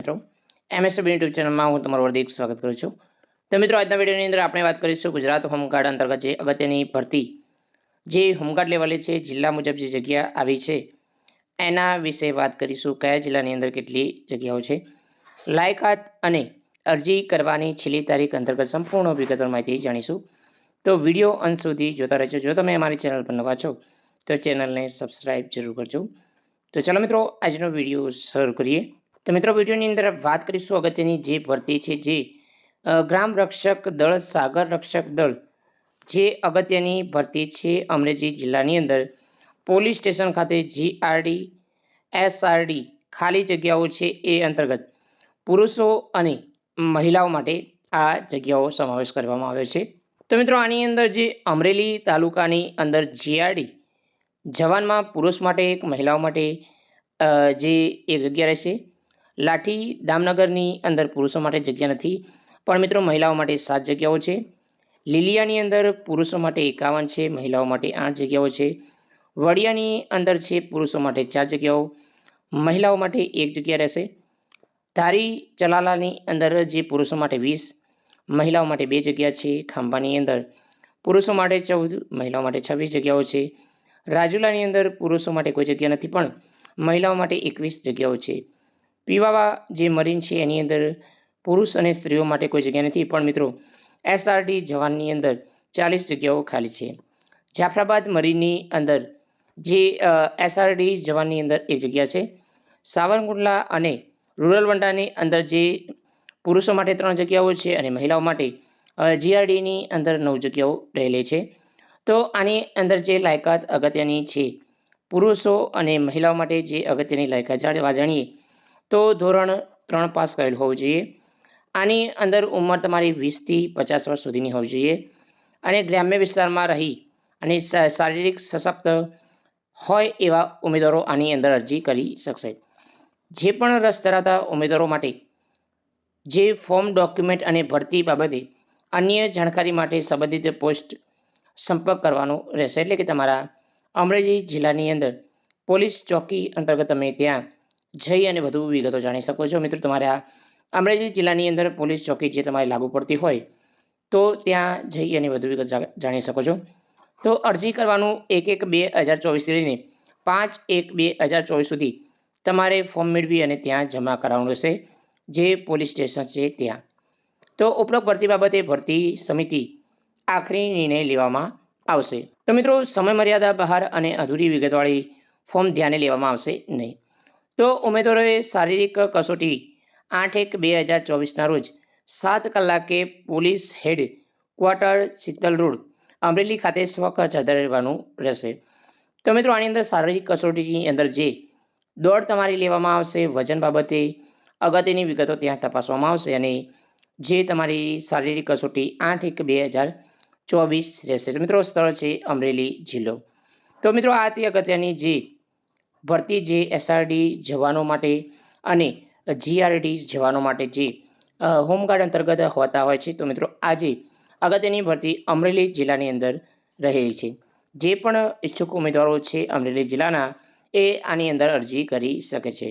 મિત્રો MSB YouTube ચેનલમાં હું તમારું હાર્દિક સ્વાગત કરું છું. તો મિત્રો, આજના વિડીયોની અંદર આપણે વાત કરીશું ગુજરાત હોમગાર્ડ અંતર્ગત જે અગત્યની ભરતી, જે હોમગાર્ડ લેવલે છે, જિલ્લા મુજબ જે જગ્યા આવી છે, એના વિશે વાત કરીશું, કયા જિલ્લાની અંદર કેટલી જગ્યાઓ છે. લાયકાત અને અરજી કરવાની છેલ્લી તારીખ અંતર્ગત સંપૂર્ણ વિગતો માહિતી જાણીશું. તો વીડિયો અંત સુધી જોતા રહેજો. જો તમે અમારી ચેનલ પર નવા છો, તો ચેનલને સબસ્ક્રાઈબ જરૂર કરજો. તો ચાલો મિત્રો, આજનો વીડિયો શરૂ કરીએ. તો મિત્રો, વિડીયોની અંદર વાત કરીશું અગત્યની જે ભરતી છે, જે ગ્રામ રક્ષક દળ, સાગર રક્ષક દળ, જે અગત્યની ભરતી છે અમરેલી જિલ્લાની અંદર. પોલીસ સ્ટેશન ખાતે જીઆરડી એસઆરડી ખાલી જગ્યાઓ છે એ અંતર્ગત. પુરુષો અને મહિલાઓ માટે આ જગ્યાઓ સમાવેશ કરવામાં આવ્યો છે. તો મિત્રો, આની અંદર જે અમરેલી તાલુકાની અંદર જીઆરડી જવાનમાં પુરુષ માટે એક, મહિલાઓ માટે જે એક જગ્યા રહેશે. લાઠી દામનગરની અંદર પુરુષો માટે જગ્યા નથી. પણ મિત્રો, મહિલાઓ માટે સાત જગ્યાઓ છે. લીલિયાની અંદર પુરુષો માટે એકાવન છે, મહિલાઓ માટે આઠ જગ્યાઓ છે. વડિયાની અંદર છે પુરુષો માટે ચાર જગ્યાઓ. મહિલાઓ માટે એક જગ્યા રહેશે. ધારી ચલાલાની અંદર જે પુરુષો માટે વીસ, મહિલાઓ માટે બે જગ્યા છે ખાંભાની અંદર. પુરુષો માટે ચૌદ, મહિલાઓ માટે છવ્વીસ જગ્યાઓ છે. રાજુલાની અંદર પુરુષો માટે કોઈ જગ્યા નથી પણ મહિલાઓ માટે એકવીસ જગ્યાઓ છે. પીવાવા જે મરીન છે, એની અંદર પુરુષ અને સ્ત્રીઓ માટે કોઈ જગ્યા નથી. પણ મિત્રો, એસઆરડી જવાનની અંદર ચાલીસ જગ્યાઓ ખાલી છે. જાફરાબાદ મરીનની અંદર જે એસઆરડી જવાનની અંદર એક જગ્યા છે. સાવરકુંડલા અને રૂરલ વંડાની અંદર જે પુરુષો માટે ત્રણ જગ્યાઓ છે અને મહિલાઓ માટે જીઆરડીની અંદર નવ જગ્યાઓ રહેલી છે. તો આની અંદર જે લાયકાત અગત્યની છે, પુરુષો અને મહિલાઓ માટે જે અગત્યની લાયકાત જાણવા જાણીએ તો ધોરણ ત્રણ પાસ કરેલ હોવું જોઈએ. આની અંદર ઉંમર તમારી વીસથી પચાસ વર્ષ સુધીની હોવી જોઈએ. અને ગ્રામ્ય વિસ્તારમાં રહી અને શારીરિક સશક્ત હોય એવા ઉમેદવારો આની અંદર અરજી કરી શકશે. જે પણ રસ ધરાવતા ઉમેદવારો માટે જે ફોર્મ, ડોક્યુમેન્ટ અને ભરતી બાબતે અન્ય જાણકારી માટે સંબંધિત પોસ્ટ સંપર્ક કરવાનો રહેશે. એટલે કે તમારા અમરેલી જિલ્લાની અંદર પોલીસ ચોકી અંતર્ગત તમે ત્યાં જઈ અને વધુ વિગતો જાણી શકો છો. મિત્રો, તમારે આ અમરેલી જિલ્લાની અંદર પોલીસ ચોકી જે તમારે લાગુ પડતી હોય, તો ત્યાં જઈ અને વધુ વિગત જાણી શકો છો. તો અરજી કરવાનું એક એક બે હજાર ચોવીસથી લઈને પાંચ એક બે હજાર ચોવીસ સુધી તમારે ફોર્મ મેળવી અને ત્યાં જમા કરાવવાનું રહેશે, જે પોલીસ સ્ટેશન છે ત્યાં. તો ઉપરોક્ત ભરતી બાબતે ભરતી સમિતિ આખરી નિર્ણય લેવામાં આવશે. તો મિત્રો સમય મર્યાદા બહાર અને અધૂરી વિગતવાળી ફોર્મ ધ્યાને લેવામાં આવશે નહીં. તો ઉમેદવારોએ શારીરિક કસોટી આઠ એક બે હજાર ચોવીસના રોજ સાત કલાકે police head quarter Shital road, Amreli ખાતે સ્વખર્ચ આધારે રહેવાનું રહેશે. તો મિત્રો, આની અંદર શારીરિક કસોટીની અંદર જે દોડ તમારી લેવામાં આવશે, વજન બાબતે અગત્યની વિગતો ત્યાં તપાસવામાં આવશે અને જે તમારી શારીરિક કસોટી આઠ એક બે હજાર ચોવીસ રહેશે. મિત્રો, સ્થળ છે અમરેલી જિલ્લો. તો મિત્રો, આ તે અગત્યની જે ભરતી જે એસઆરડી જવાનો માટે અને જીઆરડી જવાનો માટે જે હોમગાર્ડ અંતર્ગત હોતા હોય છે, તો મિત્રો આજે અગત્યની ભરતી અમરેલી જિલ્લાની અંદર રહેલી છે. જે પણ ઈચ્છુક ઉમેદવારો છે અમરેલી જિલ્લાના, એ આની અંદર અરજી કરી શકે છે.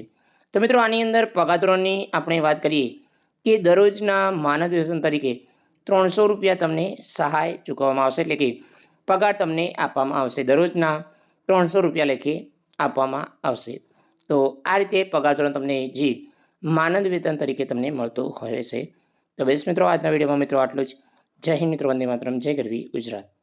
તો મિત્રો આની અંદર પગાધોરણની આપણે વાત કરીએ કે દરરોજના માનદ વેતન તરીકે ત્રણસો રૂપિયા તમને સહાય ચૂકવવામાં આવશે, એટલે કે પગાર તમને આપવામાં આવશે. દરરોજના ત્રણસો રૂપિયા લેખે આપવામાં આવશે. તો આ રીતે પગાર ધોરણ તમને જે માનદ વેતન તરીકે તમને મળતું હોય છે. તો બેસ મિત્રો, આજના વિડીયોમાં મિત્રો આટલું જ. જય હિન્દ મિત્રો, વંદે માતરમ. જય ગરવી ગુજરાત.